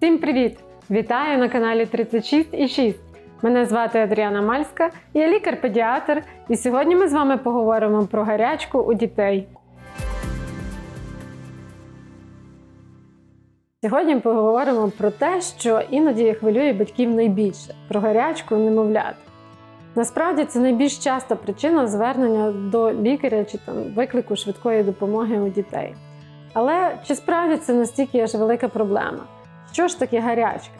Всім привіт! Вітаю на каналі 36,6. Мене звати Адріана Мальська, я лікар-педіатр, і сьогодні ми з вами поговоримо про гарячку у дітей. Сьогодні поговоримо про те, що іноді хвилює батьків найбільше про гарячку немовлят. Насправді це найбільш часта причина звернення до лікаря чи там виклику швидкої допомоги у дітей. Але чи справді це настільки аж велика проблема? Що ж таке гарячка?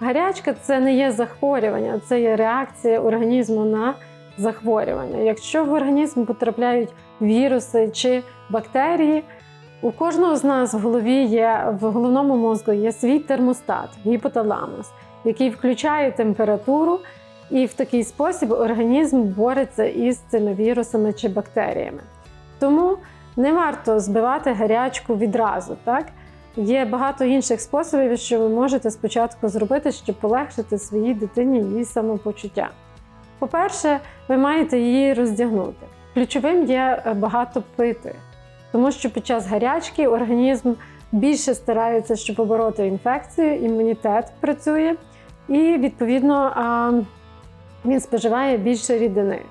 Гарячка це не є захворювання, це є реакція організму на захворювання. Якщо в організм потрапляють віруси чи бактерії, у кожного з нас в голові є в головному мозку є свій термостат, гіпоталамус, який включає температуру, і в такий спосіб організм бореться із цими вірусами чи бактеріями. Тому не варто збивати гарячку відразу. Так? Є багато інших способів, що ви можете спочатку зробити, щоб полегшити своїй дитині її самопочуття. По-перше, ви маєте її роздягнути. Ключовим є е, багато пити, тому що під час гарячки організм більше старається, щоб побороти інфекцію, імунітет працює, і відповідно він споживає більше рідини.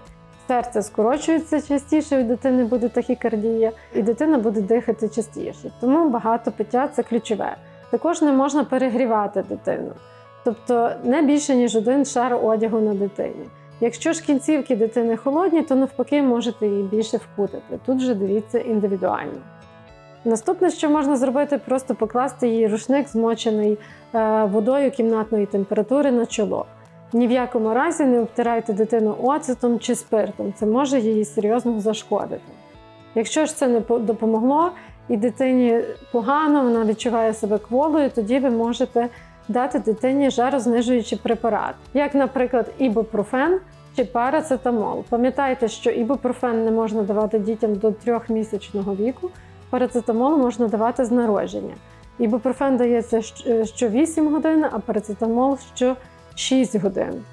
Серце скорочується частіше, у дитини буде тахікардія, і дитина буде дихати частіше. Тому багато пиття це ключове. Також не можна перегрівати дитину, тобто не більше ніж один шар одягу на дитині. Якщо ж кінцівки дитини холодні, то навпаки можете її більше вкутати. Тут вже дивіться індивідуально. Наступне, що можна зробити, просто покласти її рушник, змочений е, водою кімнатної температури на чоло. Ні в якому разі не обтирайте дитину оцетом чи спиртом, це може її серйозно зашкодити. Якщо ж це не допомогло і дитині погано, вона відчуває себе кволою, тоді ви можете дати дитині жарознижуючий препарат, як, наприклад, ібупрофен чи парацетамол. Пам'ятайте, що ібупрофен не можна давати дітям до 3-місячного віку, парацетамол можна давати з народження. Ібупрофен дається що 8 годин, а парацетамол що 6 годин.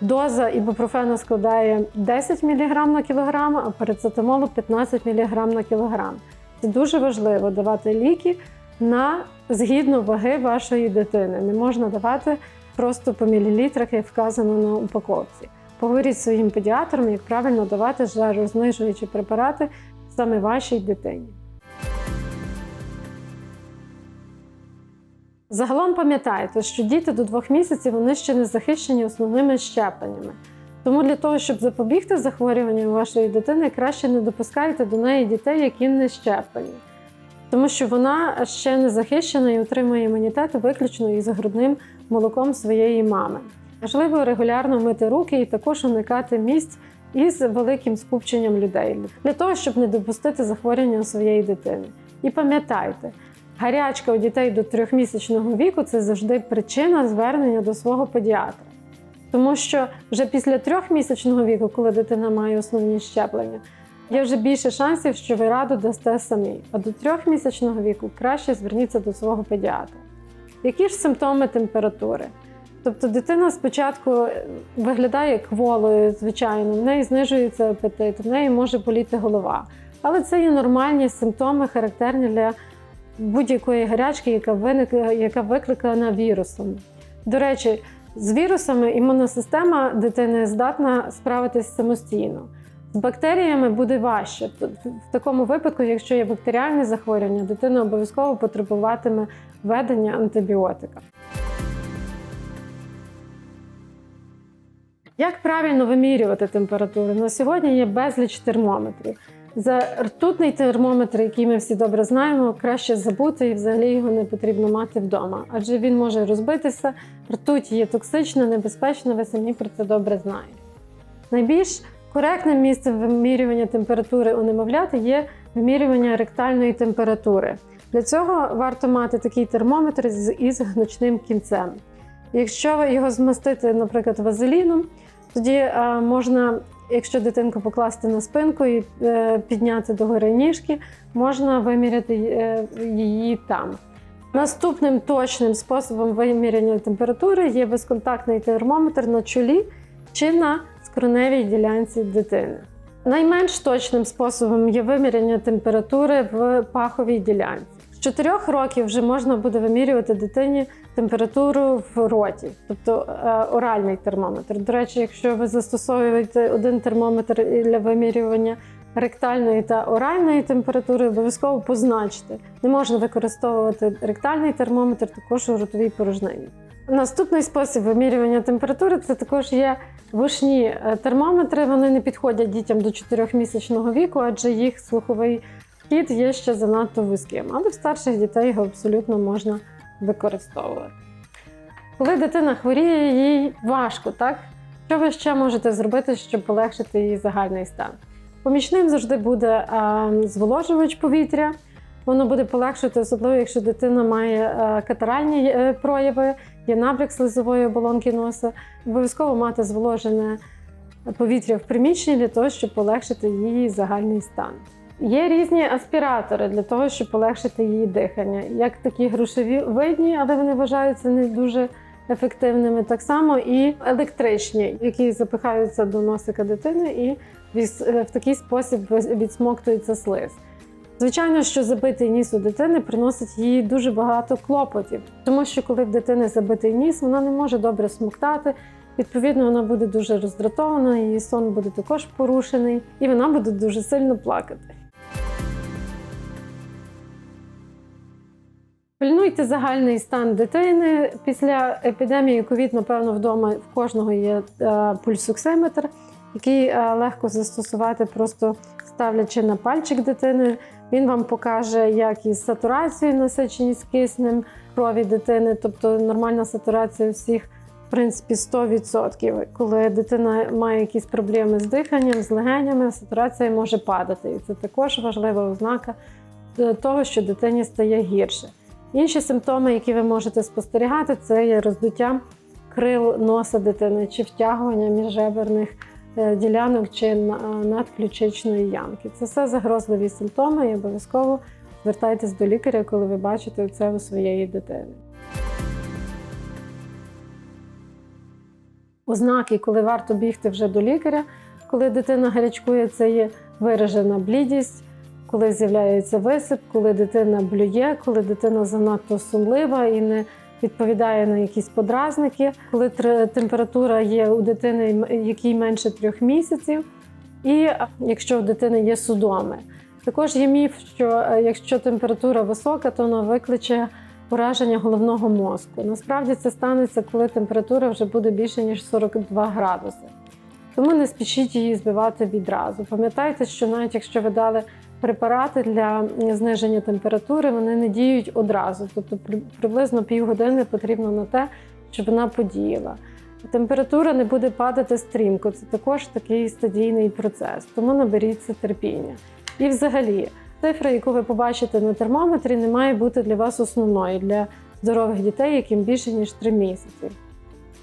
Доза ібупрофену складає 10 мг на кілограм, а парацетамолу 15 мг на кілограм. Це дуже важливо давати ліки на згідно ваги вашої дитини. Не можна давати просто по мілілітрах, як вказано на упаковці. Поговоріть зі своїм педіатром, як правильно давати жарознижуючі препарати саме вашій дитині. Загалом пам'ятайте, що діти до двох місяців вони ще не захищені основними щепленнями. Тому для того, щоб запобігти захворюванням вашої дитини, краще не допускайте до неї дітей, які не щеплені. Тому що вона ще не захищена і отримує імунітет виключно із грудним молоком своєї мами. Важливо регулярно мити руки і також уникати місць із великим скупченням людей для того, щоб не допустити захворювання своєї дитини. І пам'ятайте, Гарячка у дітей до трьохмісячного віку це завжди причина звернення до свого педіатра. Тому що вже після трьохмісячного віку, коли дитина має основні щеплення, є вже більше шансів, що ви раду дасте самі. А до трьохмісячного віку краще зверніться до свого педіатра. Які ж симптоми температури? Тобто дитина спочатку виглядає кволою, звичайно, в неї знижується апетит, в неї може боліти голова. Але це є нормальні симптоми, характерні для будь-якої гарячки, яка виникла, яка викликана вірусом. До речі, з вірусами імунна система дитини здатна справитись самостійно. З бактеріями буде важче. В такому випадку, якщо є бактеріальне захворювання, дитина обов'язково потребуватиме введення антибіотика. Як правильно вимірювати температуру? На сьогодні є безліч термометрів. За ртутний термометр, який ми всі добре знаємо, краще забути і взагалі його не потрібно мати вдома, адже він може розбитися. Ртуть є токсична, небезпечна, ви самі про це добре знаєте. Найбільш коректним місцем вимірювання температури у немовляти є вимірювання ректальної температури. Для цього варто мати такий термометр із гнучним кінцем. Якщо його змастити, наприклад, вазеліном, тоді можна Якщо дитинку покласти на спинку і е, підняти догори ніжки, можна виміряти е, її там. Наступним точним способом виміряння температури є безконтактний термометр на чолі чи на скроневій ділянці дитини. Найменш точним способом є виміряння температури в паховій ділянці. 4 років вже можна буде вимірювати дитині температуру в роті, тобто е, оральний термометр. До речі, якщо ви застосовуєте один термометр для вимірювання ректальної та оральної температури, обов'язково позначте. Не можна використовувати ректальний термометр також у ротовій порожнині. Наступний спосіб вимірювання температури це також є вушні е, термометри. Вони не підходять дітям до 4-місячного віку, адже їх слуховий вхід є ще занадто вузьким. Але в старших дітей його абсолютно можна використовувати. Коли дитина хворіє, їй важко, так? Що ви ще можете зробити, щоб полегшити її загальний стан? Помічним завжди буде зволожувач повітря. Воно буде полегшувати, особливо якщо дитина має катаральні е, прояви, є набряк слизової оболонки носа. Обов'язково мати зволожене повітря в приміщенні для того, щоб полегшити її загальний стан. Є різні аспіратори для того, щоб полегшити її дихання, як такі грушеві видні, але вони вважаються не дуже ефективними. Так само і електричні, які запихаються до носика дитини і в такий спосіб відсмоктується слиз. Звичайно, що забитий ніс у дитини приносить їй дуже багато клопотів, тому що коли в дитини забитий ніс, вона не може добре смоктати. Відповідно, вона буде дуже роздратована, її сон буде також порушений, і вона буде дуже сильно плакати. Пильнуйте загальний стан дитини. Після епідемії ковід, напевно, вдома в кожного є е, пульсоксиметр, який е, легко застосувати, просто ставлячи на пальчик дитини. Він вам покаже як із сатурацією, насиченість киснем крові дитини, тобто нормальна сатурація всіх, в принципі, 100%. Коли дитина має якісь проблеми з диханням, з легенями, сатурація може падати. І це також важлива ознака е, того, що дитині стає гірше. Інші симптоми, які ви можете спостерігати, це є роздуття крил носа дитини чи втягування міжреберних е, ділянок чи надключичної ямки. Це все загрозливі симптоми і обов'язково звертайтесь до лікаря, коли ви бачите це у своєї дитини. Ознаки, коли варто бігти вже до лікаря, коли дитина гарячкує, це є виражена блідість, коли з'являється висип, коли дитина блює, коли дитина занадто сумлива і не відповідає на якісь подразники, коли температура є у дитини, якій менше трьох місяців, і якщо у дитини є судоми. Також є міф, що е, якщо температура висока, то вона викличе ураження головного мозку. Насправді це станеться, коли температура вже буде більше ніж 42 градуси. Тому не спішіть її збивати відразу. Пам'ятайте, що навіть якщо ви дали препарати для зниження температури, вони не діють одразу. Тобто при- приблизно півгодини потрібно на те, щоб вона подіяла. Температура не буде падати стрімко. Це також такий стадійний процес, тому наберіться терпіння. І взагалі, цифра, яку ви побачите на термометрі, не має бути для вас основною для здорових дітей, яким більше ніж 3 місяці.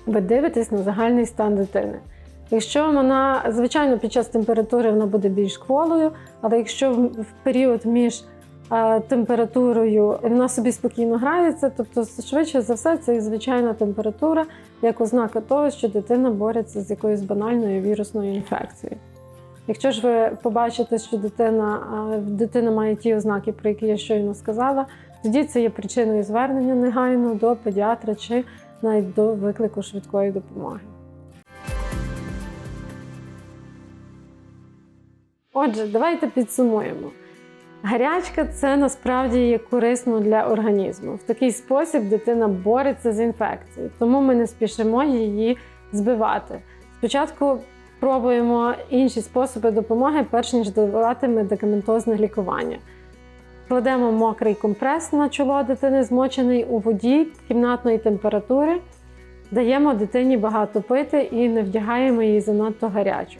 Ви дивитесь на загальний стан дитини. Якщо вона, звичайно, під час температури вона буде більш кволою, але якщо в період між е, температурою вона собі спокійно грається, тобто швидше за все це і звичайна температура як ознака того, що дитина бореться з якоюсь банальною вірусною інфекцією. Якщо ж ви побачите, що дитина, е, дитина має ті ознаки, про які я щойно сказала, тоді це є причиною звернення негайно до педіатра чи навіть до виклику швидкої допомоги. Отже, давайте підсумуємо. Гарячка це насправді є корисно для організму. В такий спосіб дитина бореться з інфекцією, тому ми не спішимо її збивати. Спочатку пробуємо інші способи допомоги, перш ніж давати медикаментозне лікування. Кладемо мокрий компрес на чоло дитини, змочений у воді кімнатної температури, даємо дитині багато пити і не вдягаємо її занадто гарячу.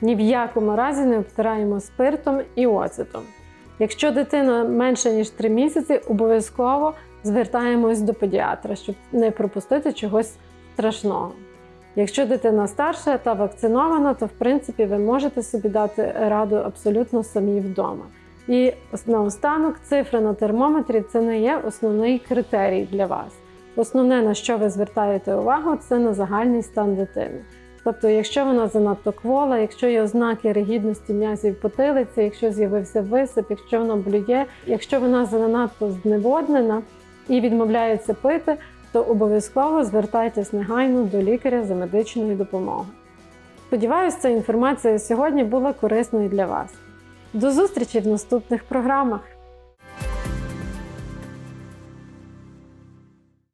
Ні в якому разі не обтираємо спиртом і оцетом. Якщо дитина менше ніж 3 місяці, обов'язково звертаємось до педіатра, щоб не пропустити чогось страшного. Якщо дитина старша та вакцинована, то в принципі ви можете собі дати раду абсолютно самі вдома. І наостанок цифра на термометрі це не є основний критерій для вас. Основне, на що ви звертаєте увагу, це на загальний стан дитини. Тобто, якщо вона занадто квола, якщо є ознаки ригідності м'язів потилиці, якщо з'явився висип, якщо вона блює, якщо вона занадто зневоднена і відмовляється пити, то обов'язково звертайтесь негайно до лікаря за медичною допомогою. Сподіваюсь, ця інформація сьогодні була корисною для вас. До зустрічі в наступних програмах!